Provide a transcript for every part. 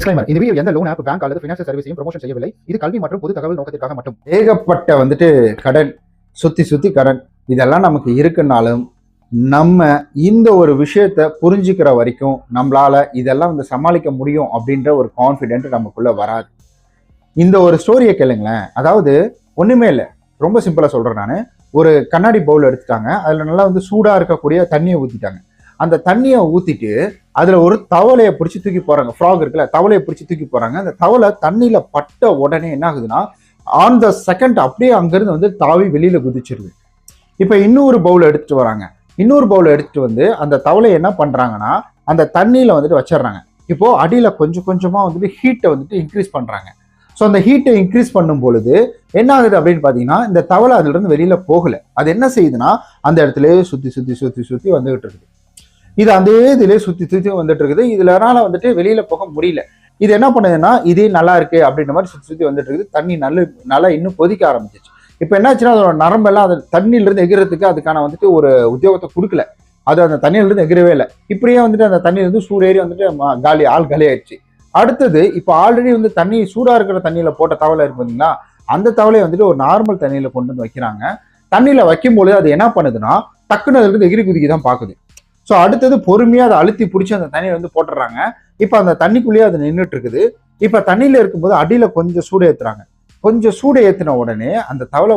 Disclaimer இந்த video எந்த loan app bank அல்லது ஃபினான்ஷியல் சர்வீஸையும் ப்ரொமோஷன் செய்யவில்லை. இது கல்வி மற்றும் பொது தகவல் நோக்கத்திற்காக மட்டும். ஏகப்பட்ட வந்துட்டு கடன் சுத்தி சுத்தி கடன் இதெல்லாம் நமக்கு இருக்குனாலும் நம்ம இந்த ஒரு விஷயத்த புரிஞ்சுக்கிற வரைக்கும் நம்மளால இதெல்லாம் வந்து சமாளிக்க முடியும் அப்படின்ற ஒரு கான்ஃபிடென்ட் நமக்குள்ள வராது. இந்த ஒரு ஸ்டோரியை கேளுங்களேன். அதாவது ஒண்ணுமே இல்லை. ரொம்ப சிம்பிளா சொல்றேன் நான். ஒரு கண்ணாடி பவுல் எடுத்துட்டாங்க. அதுல நல்லா வந்து சூடா இருக்கக்கூடிய தண்ணியை ஊத்திட்டாங்க. அந்த தண்ணியை ஊத்திட்டு அதுல ஒரு தவளையை பிடிச்சி தூக்கி போறாங்க. ஃப்ராக் இருக்குல்ல தவளையை பிடிச்சி தூக்கி போறாங்க. அந்த தவளை தண்ணியில பட்ட உடனே என்ன ஆகுதுன்னா ஆன் த செகண்ட் அப்படியே அங்கிருந்து வந்து தாவி வெளியில குதிச்சிருது. இப்போ இன்னொரு பவுல் எடுத்துட்டு வராங்க. இன்னொரு பவுல் எடுத்துட்டு வந்து அந்த தவளை என்ன பண்றாங்கன்னா அந்த தண்ணியில வந்துட்டு வச்சிடுறாங்க. இப்போ அடியில கொஞ்சம் கொஞ்சமா வந்துட்டு ஹீட்டை வந்துட்டு இன்க்ரீஸ் பண்றாங்க. ஸோ அந்த ஹீட்டை இன்க்ரீஸ் பண்ணும் பொழுது என்ன ஆகுது அப்படின்னு பார்த்தீங்கன்னா இந்த தவளை அதுல இருந்து வெளியில போகல. அது என்ன செய்யுதுன்னா அந்த இடத்துல சுத்தி சுத்தி சுத்தி சுத்தி வந்துகிட்டு இருக்குது. இது அந்த இதிலே சுத்தி சுத்தி வந்துட்டு இருக்குது இதுலனால வந்துட்டு வெளியில போக முடியல. இது என்ன பண்ணுதுன்னா இதே நல்லா இருக்கு அப்படின்ற மாதிரி சுத்தி சுத்தி வந்துட்டு இருக்குது தண்ணி நல்ல நல்லா இன்னும் கொதிக்க ஆரம்பிச்சிச்சு இப்போ என்னாச்சுன்னா அதோட நரம்பெல்லாம் அது தண்ணியில இருந்து எகிறதுக்கு அதுக்கான வந்துட்டு ஒரு உத்தியோகத்தை கொடுக்கல. அது அந்த தண்ணியில இருந்து எகிறவே இல்லை. இப்படியே வந்துட்டு அந்த தண்ணியில இருந்து சூடேறி வந்துட்டு காலி ஆள் காலி ஆயிடுச்சு அடுத்தது இப்போ ஆல்ரெடி வந்து தண்ணி சூடா இருக்கிற தண்ணியில போட்ட தவளை இருக்கு பார்த்தீங்களா அந்த தவளையை வந்துட்டு ஒரு நார்மல் தண்ணியில கொண்டு வந்து வைக்கிறாங்க. தண்ணியில வைக்கும் பொழுது அது என்ன பண்ணுதுன்னா டக்குன்னு அதுல இருந்து எகிரி குதிக்க தான் பாக்குது. ஸோ அடுத்தது பொறுமையாக அதை அழுத்தி பிடிச்சி அந்த தண்ணியை வந்து போட்டுடுறாங்க. இப்போ அந்த தண்ணிக்குள்ளேயே அது நின்றுட்டு இருக்குது இப்போ தண்ணியில் இருக்கும்போது அடியில் கொஞ்சம் சூடு ஏற்றுறாங்க கொஞ்சம் சூடு ஏற்றின உடனே அந்த தவளை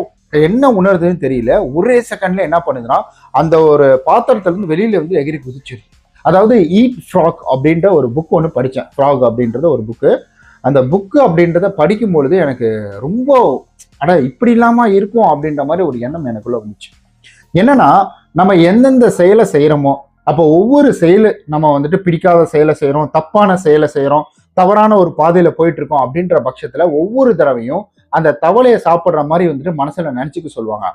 என்ன உணருதுன்னு தெரியல. ஒரே செகண்ட்ல என்ன பண்ணுதுன்னா அந்த ஒரு பாத்திரத்துலேருந்து வெளியில வந்து எகிரி குதிச்சிருச்சு அதாவது ஈட் ஃப்ராக் அப்படின்ற ஒரு புக் ஒன்று படித்தேன் ஃப்ராக் அப்படின்றது ஒரு புக்கு அந்த புக்கு அப்படின்றத படிக்கும் பொழுது எனக்கு ரொம்ப அட இப்படி இல்லாமல் இருக்கும் அப்படின்ற மாதிரி ஒரு எண்ணம் எனக்குள்ளே வந்துச்சு. என்னன்னா நம்ம எந்தெந்த செயலை செய்கிறோமோ அப்போ ஒவ்வொரு செயல் நம்ம வந்துட்டு பிடிக்காத செயலை செய்கிறோம் தப்பான செயலை செய்கிறோம் தவறான ஒரு பாதையில போயிட்டு இருக்கோம் அப்படின்ற பட்சத்துல ஒவ்வொரு தடவையும் அந்த தவளையை சாப்பிட்ற மாதிரி வந்துட்டு மனசுல நினைச்சுக்க சொல்லுவாங்க.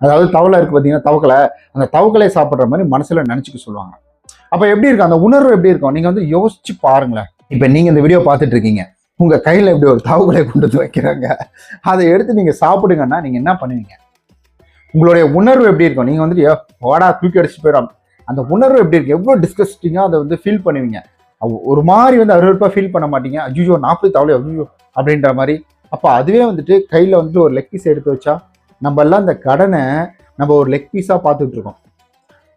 அதாவது தவளை இருக்கு பார்த்தீங்கன்னா தவக்கலை அந்த தவக்கலையை சாப்பிட்ற மாதிரி மனசுல நினைச்சுக்க சொல்லுவாங்க. அப்ப எப்படி இருக்கும்? அந்த உணர்வு எப்படி இருக்கும்? நீங்க வந்து யோசிச்சு பாருங்களேன். இப்ப நீங்க இந்த வீடியோ பார்த்துட்டு இருக்கீங்க. உங்க கையில இப்படி ஒரு தவக்கலை கொண்டு வந்து வைக்கிறாங்க? அதை எடுத்து நீங்க சாப்பிடுங்கன்னா நீங்க என்ன பண்ணுவீங்க? உங்களுடைய உணர்வு எப்படி இருக்கும்? நீங்க வந்துட்டு வாடா தூக்கி அடிச்சுட்டு போயிடும் அந்த உணர்வு எப்படி இருக்கு? எவ்வளோ டிஸ்கஸ்டிங்காக அதை வந்து ஃபீல் பண்ணுவீங்க? ஒரு மாதிரி வந்து அருவருப்பாக ஃபீல் பண்ண மாட்டீங்க. அஜிஜோ நாற்பது தவளை அஜிஜோ அப்படின்ற மாதிரி. அப்போ அதுவே வந்துட்டு கையில் வந்துட்டு ஒரு லெக் பீஸ் எடுத்து வச்சா நம்ம எல்லாம் அந்த கடனை நம்ம ஒரு லெக் பீஸாக பார்த்துட்டு இருக்கோம்.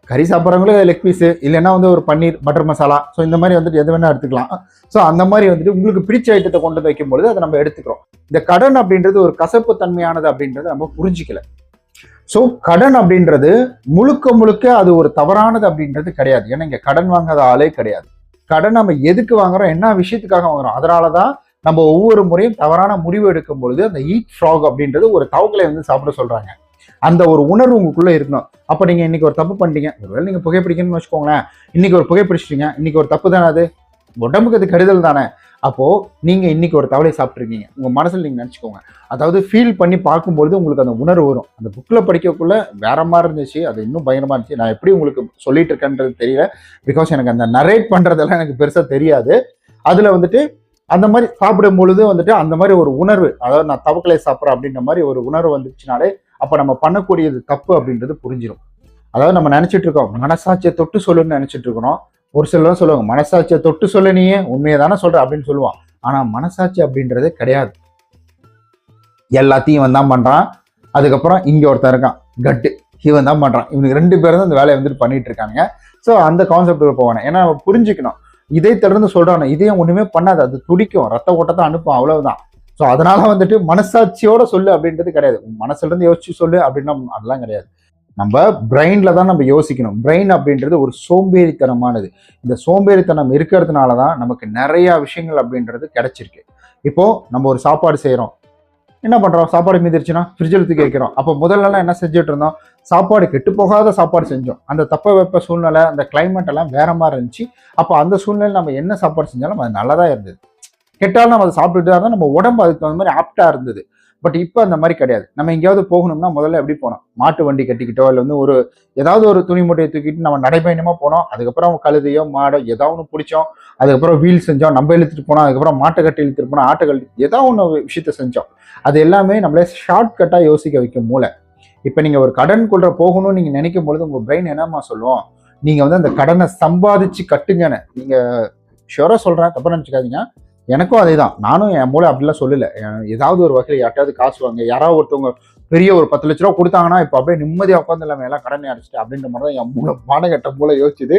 கறி சாப்பிட்றவங்களும் லெக் பீஸு இல்லைன்னா வந்து ஒரு பன்னீர் பட்டர் மசாலா ஸோ இந்த மாதிரி வந்துட்டு எது வேணால் எடுத்துக்கலாம். ஸோ அந்த மாதிரி வந்துட்டு உங்களுக்கு பிடிச்ச ஐட்டத்தை கொண்டு வந்து வைக்கும் பொழுது அதை நம்ம எடுத்துக்கிறோம். இந்த கடன் அப்படின்றது ஒரு கசப்பு தன்மையானது அப்படின்றத நம்ம புரிஞ்சிக்கல. ஸோ கடன் அப்படின்றது முழுக்க முழுக்க அது ஒரு தவறானது அப்படின்றது கிடையாது. ஏன்னா இங்கே கடன் வாங்காத ஆளே கிடையாது. கடன் நம்ம எதுக்கு வாங்குறோம்? என்ன விஷயத்துக்காக வாங்குறோம்? அதனால தான் நம்ம ஒவ்வொரு முறையும் தவறான முடிவு எடுக்கும் பொழுது அந்த ஈட் ஃப்ராக் அப்படின்றது ஒரு தவக்கலை வந்து சாப்பிட சொல்கிறாங்க அந்த ஒரு உணர்வு உங்களுக்குள்ளே இருக்கணும். அப்போ நீங்கள் இன்னைக்கு ஒரு தப்பு பண்ணிட்டீங்க. ஒருவேளை நீங்கள் புகைப்பிடிக்கணும்னு வச்சுக்கோங்களேன். இன்னைக்கு ஒரு புகைப்பிடிச்சிட்டீங்க. இன்னைக்கு ஒரு தப்பு தானே அது? உடம்புக்கு அது கெடுதல் தானே? அப்போ நீங்க இன்னைக்கு ஒரு தவளை சாப்பிட்ருக்கீங்க உங்க மனசுல நீங்க நினைச்சுக்கோங்க. அதாவது ஃபீல் பண்ணி பார்க்கும்பொழுது உங்களுக்கு அந்த உணர்வு வரும். அந்த புக்கில் படிக்கக்குள்ள வேற மாதிரி இருந்துச்சு அது இன்னும் பயங்கரமா இருந்துச்சு. நான் எப்படி உங்களுக்கு சொல்லிட்டு இருக்கேன்றது தெரியல. பிகாஸ் எனக்கு அந்த நரேட் பண்றதெல்லாம் எனக்கு பெருசா தெரியாது. அதுல வந்துட்டு அந்த மாதிரி சாப்பிடும் பொழுது வந்துட்டு அந்த மாதிரி ஒரு உணர்வு அதாவது நான் தவக்கலை சாப்பிட்றேன் அப்படின்ற மாதிரி ஒரு உணர்வு வந்துச்சுனாலே அப்ப நம்ம பண்ணக்கூடியது தப்பு அப்படின்றது புரிஞ்சிடும் அதாவது நம்ம நினைச்சிட்டு இருக்கோம் மனசாட்சியை தொட்டு சொல்லுன்னு நினைச்சிட்டு இருக்கிறோம். ஒரு சிலர் சொல்லுவாங்க மனசாட்சியை தொட்டு சொல்ல நீயே உண்மையை தானே சொல்ற அப்படின்னு சொல்லுவான். ஆனால் மனசாட்சி அப்படின்றதே கிடையாது. எல்லாத்தையும் இவன் தான் பண்ணுறான் அதுக்கப்புறம் இங்கே ஒருத்தன் இருக்கான் கட்டு. இவன் தான் பண்ணுறான் இவனுக்கு ரெண்டு பேரும் தான் இந்த வேலையை வந்துட்டு பண்ணிட்டு இருக்காங்க ஸோ அந்த கான்செப்டுக்கு போவானே ஏன்னா புரிஞ்சுக்கணும். இதை தொடர்ந்து சொல்கிறானே இதையும் ஒன்றுமே பண்ணாது. அது துடிக்கும். ரத்த ஓட்டத்தை அனுப்பும். அவ்வளவுதான். ஸோ அதனால வந்துட்டு மனசாட்சியோட சொல்லு அப்படின்றது கிடையாது. உன் மனசுல இருந்து யோசிச்சு சொல்லு அப்படின்னா அதெல்லாம் கிடையாது. நம்ம பிரெயினில் தான் நம்ம யோசிக்கணும். பிரெயின் அப்படின்றது ஒரு சோம்பேறித்தனமானது. இந்த சோம்பேறித்தனம் இருக்கிறதுனால தான் நமக்கு நிறையா விஷயங்கள் அப்படின்றது கிடச்சிருக்கு. இப்போது நம்ம ஒரு சாப்பாடு செய்கிறோம் என்ன பண்ணுறோம் சாப்பாடு மீதிருச்சுன்னா ஃப்ரிட்ஜில் தூக்கி வைக்கிறோம். அப்போ முதல்லலாம் என்ன செஞ்சுட்டு இருந்தோம்? சாப்பாடு கெட்டு போகாத சாப்பாடு செஞ்சோம். அந்த தப்ப வெப்ப சூழ்நிலை அந்த கிளைமேட் எல்லாம் வேற மாதிரி இருந்துச்சு. அப்போ அந்த சூழ்நிலை நம்ம என்ன சாப்பாடு செஞ்சாலும் அது நல்லதாக இருந்தது. கெட்டாலும் நம்ம அதை சாப்பிட்டுட்டு இருந்தால் நம்ம உடம்பு அதுக்கு தகுந்த மாதிரி ஆப்டாக இருந்தது. பட் இப்போ அந்த மாதிரி கிடையாது. நம்ம எங்கேயாவது போகணும்னா முதல்ல எப்படி போனோம் மாட்டு வண்டி கட்டிக்கிட்டோ இல்லை வந்து ஒரு ஏதாவது ஒரு துணி மூட்டையை தூக்கிட்டு நம்ம நடைபயணமாக போனோம் அதுக்கப்புறம் கழுதையோ மாடோ ஏதாவது ஒன்று பிடிச்சோம் அதுக்கப்புறம் வீல் செஞ்சோம் நம்ம இழுத்துட்டு போனோம் அதுக்கப்புறம் மாட்டை கட்டி இழுத்துட்டு போனோம் ஆட்டை கட்டி ஏதாவது ஒன்று விஷயத்த செஞ்சோம். அது எல்லாமே நம்மளே ஷார்ட்கட்டாக யோசிக்க வைக்கும் மூளை. இப்போ நீங்கள் ஒரு கடன் கொள்ற போகணும்னு நீங்கள் நினைக்கும் பொழுது உங்கள் பிரெயின் என்னம்மா சொல்லுவோம் நீங்கள் வந்து அந்த கடனை சம்பாதிச்சு கட்டுங்கன்னு. நீங்கள் ஷுவராக சொல்கிறேன் தப்பாக நினச்சிக்காதீங்க. எனக்கும் அதே தான் நானும் என் மூளை அப்படிலாம் சொல்லலை. ஏதாவது ஒரு வகையில் யார்ட்டாவது காசு வாங்க யாராவது ஒருத்தவங்க பெரிய ஒரு பத்து லட்ச ரூபா கொடுத்தாங்கன்னா இப்போ அப்படியே நிம்மதியாக உட்காந்து இல்லாமல் எல்லாம் கடனை அடிச்சிட்டு அப்படின்ற மாதிரி தான் என் மூளை மானகட்ட மூளை யோசிச்சுது.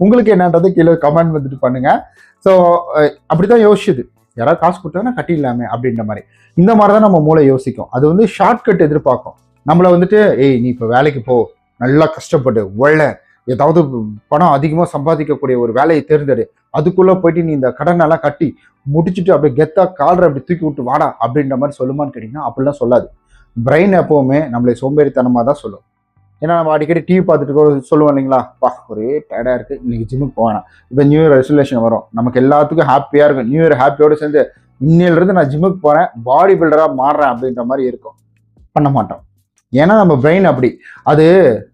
உங்களுக்கு என்னன்றது கீழே கமெண்ட் வந்துட்டு பண்ணுங்க. ஸோ அப்படி தான் யோசிச்சுது. யாராவது காசு கொடுத்தாங்கன்னா கட்டிடலாமே அப்படின்ற மாதிரி. இந்த மாதிரி தான் நம்ம மூளை யோசிக்கும். அது வந்து ஷார்ட்கட் எதிர்பார்க்கும். நம்மளை வந்துட்டு ஏய் நீ இப்போ வேலைக்கு போ. நல்லா கஷ்டப்பட்டு உள்ள ஏதாவது பணம் அதிகமாக சம்பாதிக்கக்கூடிய ஒரு வேலையை தேர்ந்தெடு. அதுக்குள்ளே போயிட்டு நீ இந்த கடனெல்லாம் கட்டி முடிச்சுட்டு அப்படியே கெத்தா காலரை அப்படி தூக்கி விட்டு வாடா அப்படின்ற மாதிரி சொல்லுமான்னு கேட்டிங்கன்னா அப்படிலாம் சொல்லாது. பிரெயின் எப்போவுமே நம்மளை சோம்பேறித்தனமாக தான் சொல்லும். ஏன்னா நம்ம அடிக்கடி டிவி பார்த்துட்டு கூட சொல்லுவோம் இல்லைங்களா? பா ஒரே டயர்டாக இருக்குது இன்றைக்கி ஜிம்முக்கு போவேணாம் இப்போ நியூ இயர் ரெசல்யூஷன் வரும். நமக்கு எல்லாத்துக்கும் ஹாப்பியாக இருக்கும். நியூ இயர் ஹாப்பியோடு சேர்ந்து இன்னிலிருந்து நான் ஜிம்முக்கு போகிறேன் பாடி பில்டராக மாறுறேன் அப்படின்ற மாதிரி இருக்கும். பண்ண மாட்டோம். ஏன்னா நம்ம பிரெயின் அப்படி. அது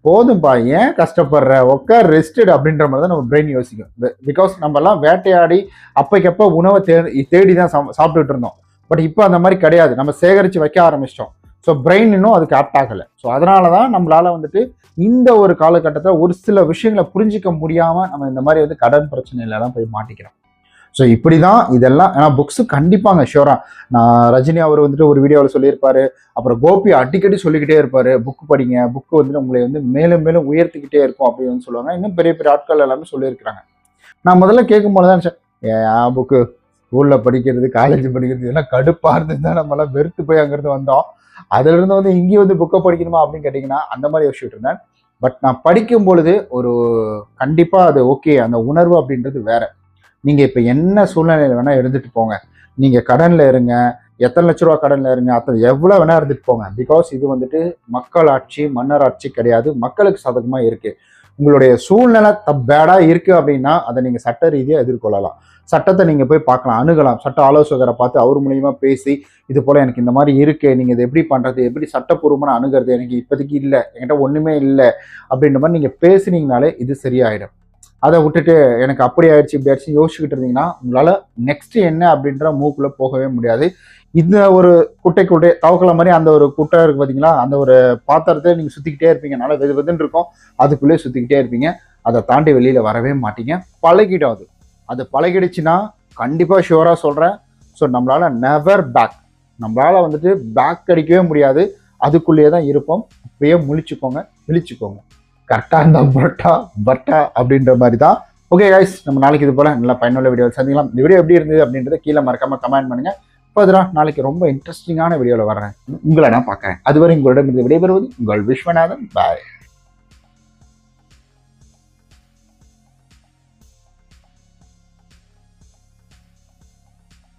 போதும்பா ஏன் கஷ்டப்படுற? உட்கார் ரெஸ்டட் அப்படின்ற மாதிரி தான் நம்ம பிரெயின் யோசிக்கும். பிகாஸ் நம்ம எல்லாம் வேட்டையாடி அப்பைக்கப்ப உணவை தேடி தேடி தான் சாப்பிட்டுட்டு இருந்தோம். பட் இப்போ அந்த மாதிரி கிடையாது. நம்ம சேகரித்து வைக்க ஆரம்பிச்சிட்டோம். ஸோ பிரெயின் இன்னும் அதுக்கு ஆப்ட் ஆகலை. ஸோ அதனால தான் நம்மளால் வந்துட்டு இந்த ஒரு காலகட்டத்தில் ஒரு சில விஷயங்களை புரிஞ்சிக்க முடியாமல் நம்ம இந்த மாதிரி வந்து கடன் பிரச்சனையிலலாம் போய் மாட்டிக்கிறோம். ஸோ இப்படி தான் இதெல்லாம் ஏன்னா புக்ஸு கண்டிப்பாங்க ஷியோராக நான் ரஜினி அவர் வந்துட்டு ஒரு வீடியோவில் சொல்லியிருப்பாரு. அப்புறம் கோபி அடிக்கடி சொல்லிக்கிட்டே இருப்பார். புக் படிங்க. புக்கு வந்து உங்களை வந்து மேலும் மேலும் உயர்த்திக்கிட்டே இருக்கும் அப்படின்னு சொல்லுவாங்க. இன்னும் பெரிய பெரிய ஆட்கள் எல்லாமே சொல்லியிருக்கிறாங்க. நான் முதல்ல கேட்கும் போது தான் ஏன் புக்கு ஸ்கூலில் படிக்கிறது காலேஜ் படிக்கிறது இதெல்லாம் கடுப்பாக இருந்து தான் நம்மளாம் வெறுத்து போய் அங்கேருந்து வந்தோம். அதுலேருந்து வந்து இங்கேயும் வந்து புக்கை படிக்கணுமா? அப்படின்னு கேட்டிங்கன்னா அந்த மாதிரி யோசிச்சுட்டு இருந்தேன். பட் நான் படிக்கும் பொழுது ஒரு கண்டிப்பாக அது ஓகே அந்த உணர்வு அப்படின்றது வேறு. நீங்கள் இப்போ என்ன சூழ்நிலையில் வேணால் இருந்துட்டு போங்க. நீங்கள் கடனில் இருங்க. எத்தனை லட்ச ரூபா கடனில் இருங்க. அத்தனை எவ்வளோ வேணால் இருந்துட்டு போங்க. பிகாஸ் இது வந்துட்டு மக்கள் ஆட்சி மன்னர் ஆட்சி கிடையாது. மக்களுக்கு சாதகமாக இருக்குது உங்களுடைய சூழ்நிலை பேடாக இருக்குது அப்படின்னா அதை நீங்கள் சட்ட ரீதியாக எதிர்கொள்ளலாம். சட்டத்தை நீங்கள் போய் பார்க்கலாம். அணுகலாம். சட்ட ஆலோசகரை பார்த்து அவர் மூலியமாக பேசி இது போல் எனக்கு இந்த மாதிரி இருக்கு. நீங்கள் இதை எப்படி பண்ணுறது எப்படி சட்டப்பூர்வமான அணுகிறது? எனக்கு இப்போதைக்கு இல்லை. என்கிட்ட ஒன்றுமே இல்லை. அப்படின்ற மாதிரி நீங்கள் பேசுனீங்கனாலே இது சரியாயிடும். அதை விட்டுட்டு எனக்கு அப்படி ஆயிடுச்சு இப்படி ஆயிடுச்சு யோசிச்சுக்கிட்டு இருந்தீங்கன்னா உங்களால் நெக்ஸ்ட் என்ன அப்படின்ற மூக்குள்ளே போகவே முடியாது. இந்த ஒரு குட்டை குட்டை தவக்கலை மாதிரி அந்த ஒரு குட்டை இருக்கு பார்த்தீங்களா அந்த ஒரு பாத்திரத்தை நீங்கள் சுற்றிக்கிட்டே இருப்பீங்க. நல்லா வெது வெதுன்னு இருக்கும். அதுக்குள்ளேயே சுற்றிக்கிட்டே இருப்பீங்க. அதை தாண்டி வெளியில் வரவே மாட்டீங்க. பழகிடும் அது. அது பழகிடுச்சுன்னா கண்டிப்பாக ஷுவராக சொல்கிறேன் ஸோ நம்மளால் நெவர் பேக் நம்மளால் வந்துட்டு பேக் அடிக்கவே முடியாது. அதுக்குள்ளேயே தான் இருப்போம். அப்படியே முழிச்சுக்கோங்க. விழிச்சுக்கோங்க. கரெக்டாக இருந்தால் பட்டா பட்டா அப்படின்ற மாதிரி தான் ஓகே கைஸ் நம்ம நாளைக்கு இது போல் நல்லா பயனுள்ள வீடியோ சந்திக்கலாம். இந்த வீடியோ எப்படி இருந்தது அப்படின்றத கீழே மறக்காம கமெண்ட் பண்ணுங்க. இப்போ நாளைக்கு ரொம்ப இன்ட்ரெஸ்டிங்கான வீடியோவில் வர்றேன். உங்களை நான் பார்க்குறேன். அதுவரை உங்களிடம் இருந்து விடைபெறுவது உங்கள் விஸ்வநாதன். பாய்